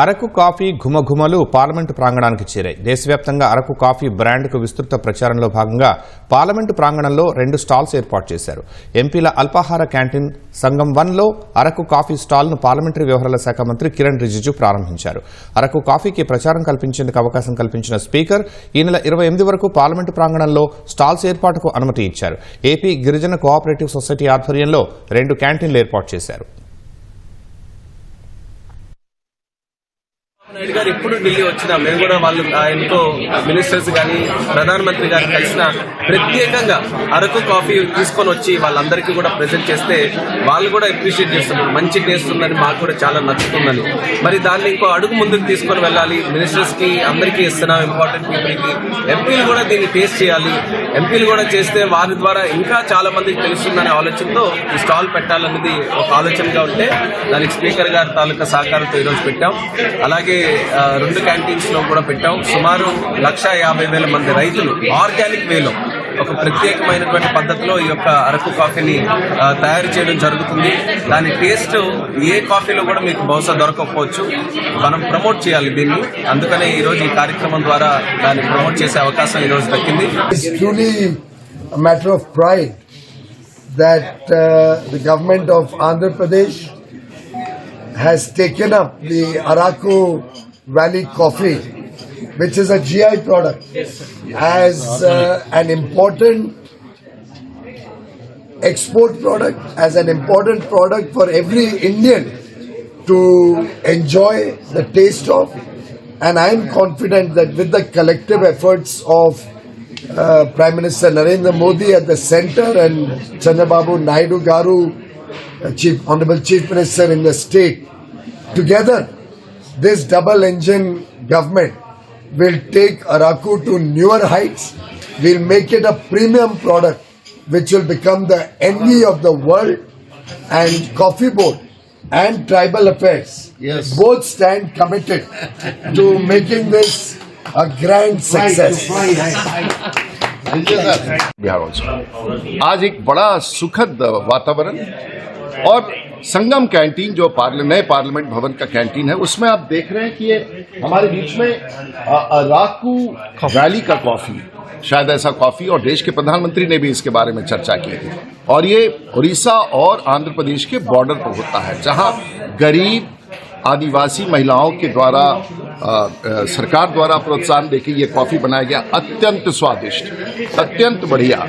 Araku coffee ఘుమఘుమలు parliament ప్రాంగణానికి చేరాయి. దేశవ్యాప్తంగా అరకు కాఫీ బ్రాండ్కు విస్తృత ప్రచారంలో భాగంగా పార్లమెంటు ప్రాంగణంలో రెండు స్టాల్స్ ఏర్పాటు చేశారు. ఎంపీల అల్పాహార క్యాంటీన్ సంఘం వన్లో అరకు కాఫీ స్టాల్ను పార్లమెంటరీ వ్యవహారాల శాఖ మంత్రి కిరణ్ రిజిజు ప్రారంభించారు. అరకు కాఫీకి ప్రచారం కల్పించేందుకు అవకాశం కల్పించిన స్పీకర్ ఈ నెల ఇరవై ఎనిమిది వరకు పార్లమెంటు ప్రాంగణంలో స్టాల్స్ ఏర్పాటుకు అనుమతి ఇచ్చారు. ఏపీ గిరిజన కోఆపరేటివ్ సొసైటీ ఆధ్వర్యంలో రెండు క్యాంటీన్లు ఏర్పాటు చేశారు. నాయుడు గారు ఎప్పుడు ఢిల్లీ వచ్చినా మేము కూడా వాళ్ళు ఆయనతో మినిస్టర్స్ కానీ ప్రధానమంత్రి గారు కలిసిన ప్రత్యేకంగా అరకు కాఫీ తీసుకొని వచ్చి వాళ్ళందరికీ కూడా ప్రెజెంట్ చేస్తే వాళ్ళు కూడా అప్రిషియేట్ చేస్తున్నారు. మంచి టేస్ట్ ఉందని మాకు కూడా చాలా నచ్చుతుందని. మరి దాన్ని ఇంకో అడుగు ముందుకు తీసుకొని వెళ్ళాలి. మినిస్టర్స్కి అందరికీ ఇస్తున్నాం ఇంపార్టెంట్ పీపుల్కి ఎంపీలు కూడా దీన్ని టేస్ట్ చేయాలి. ఎంపీలు కూడా చేస్తే వారి ద్వారా ఇంకా చాలా మందికి తెలుస్తుందనే ఆలోచనతో ఈ స్టాల్ పెట్టాలన్నది ఒక ఆలోచనగా ఉంటే దానికి స్పీకర్ గారి తాలూకా సహకారంతో ఈరోజు పెట్టాం. అలాగే రెండు క్యాంటీన్స్లో కూడా పెట్టాం. సుమారు లక్ష యాభై వేల మంది రైతులు ఆర్గానిక్ వేలో ఒక ప్రత్యేకమైనటువంటి పద్ధతిలో ఈ యొక్క అరకు కాఫీని తయారు చేయడం జరుగుతుంది. దాని టేస్ట్ ఏ కాఫీలో కూడా మీకు బహుశా దొరకకపోవచ్చు. మనం ప్రమోట్ చేయాలి దీన్ని. అందుకనే ఈరోజు ఈ కార్యక్రమం ద్వారా దాన్ని ప్రమోట్ చేసే అవకాశం ఈ రోజు దక్కింది matter of pride that uh, the government of Andhra Pradesh has taken up the Araku Valley coffee, which is a GI product, as uh, an important export product, as an important product for every Indian to enjoy the taste of. And I am confident that with the collective efforts of uh, Prime Minister Narendra Modi at the center and Chandrababu Naidu Garu, uh, Chief Honorable Chief Minister in the state, together this double engine government will take Araku to newer heights. We'll make it a premium product which will become the envy of the world and Coffee Board and Tribal Affairs Yes. both stand committed to making this a grand success. Bihar also आज एक बड़ा सुखद वातावरण और संगम canteen जो पार्ल नए parliament भवन का कैंटीन है उसमें आप देख रहे हैं कि ये हमारे बीच में अराकू वैली का कॉफ़ी शायद ऐसा कॉफ़ी और देश के प्रधानमंत्री ने भी इसके बारे में चर्चा की थी। और ये उड़ीसा और आंध्र प्रदेश के बॉर्डर पर होता है जहाँ गरीब आदिवासी महिलाओं के द्वारा अ, अ, सरकार द्वारा प्रोत्साहन देके ये कॉफ़ी बनाया गया अत्यंत स्वादिष्ट अत्यंत बढ़िया।